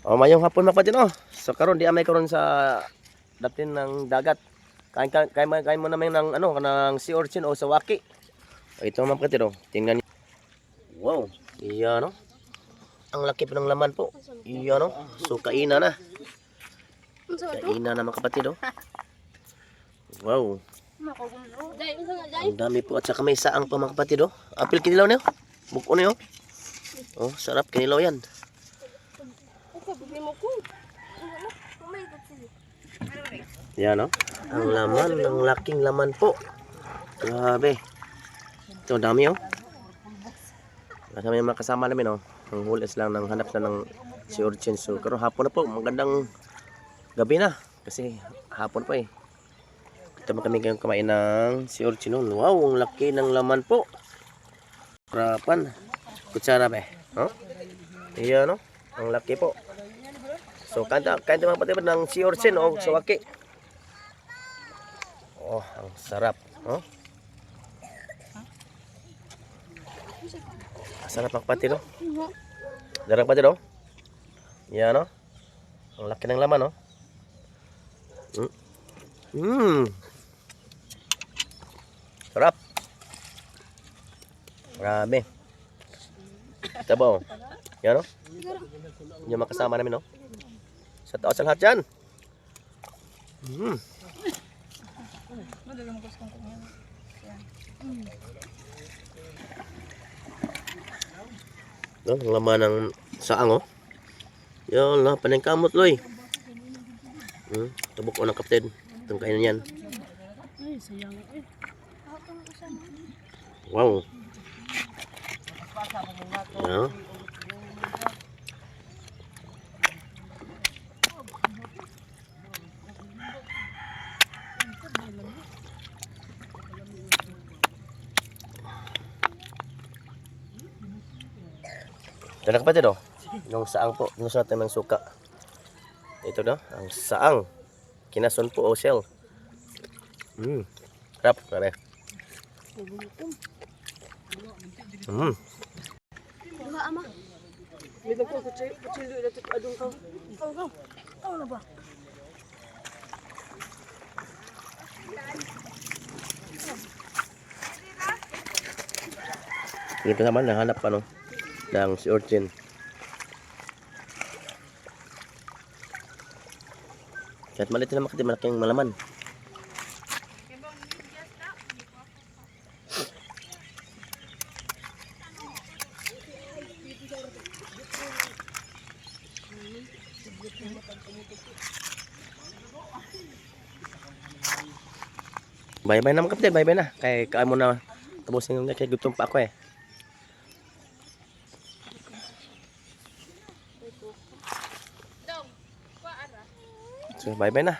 Oh, mayong hapon mga kapatid oh. So karon di amay karon sa dapin ng dagat. Kain kain kain, kain mo naman ng ano kanang sea urchin o sawaki. Oh, ito mga kapatid oh. Tingnan niyo. Wow. Iyan oh. Ang laki pa ng laman po. Iyan oh. So kainan na. Kainan na mga kapatid oh. Wow. Ang dami po at saka may saang pa mga kapatid oh. Apil kinilaw niyo. Buko niyo. Oh, sarap kinilaw yan. Ako bigyan mo ko. Kumay ko sila. Yan oh. Ang laman, ang laking laman po. Grabe. Ito, dami oh. Yung mga kasama namin oh. Ang hulis lang ng hanap na ng si Urchin. So, karon hapon na po. Magandang gabi na. Kasi hapon pa eh. Ito kami kayong kumain ng si Urchin. oh. Wow, ang laki ng laman po. Harapan. Kutsara ba eh. Oh? Iyan oh. Ang laki po. So, kanta, kanta mga patibad ng si Urchin o sawaki. Oh, ang sarap. Oh. Sarap ang pati, no? Darang pati, no? Yan, no? Ang laki ng laman, no? Mm. Mm. Sarap. Marami. Tabo. Yan, no? Yung mga kasama namin, no? Sa taos sa lahat dyan. Mm. No, ang laman ng saang oh. Yan na, panay kamot loy. Hmm, tabok ko ng kapten. Itong kainan yan. Wow. Ano? Ito na kapatid oh. Yung saang po. Ginusa natin ng suka. Ito na. Ang saang. Kinason po o shell. Mm. Sarap. Pare. Mm. Duha ama. May ko kutsilyo, kutsilyo na ito adong ka. Ikaw ka. Ikaw na ba? Ito naman, nahanap pa no. Ng si Urchin. Kahit maliit na makati, malaking malaman. Bye-bye na mga kapatid, bye-bye na. Kay kaan mo na tapusin yung kay gutom pa ako eh. So, bye-bye na.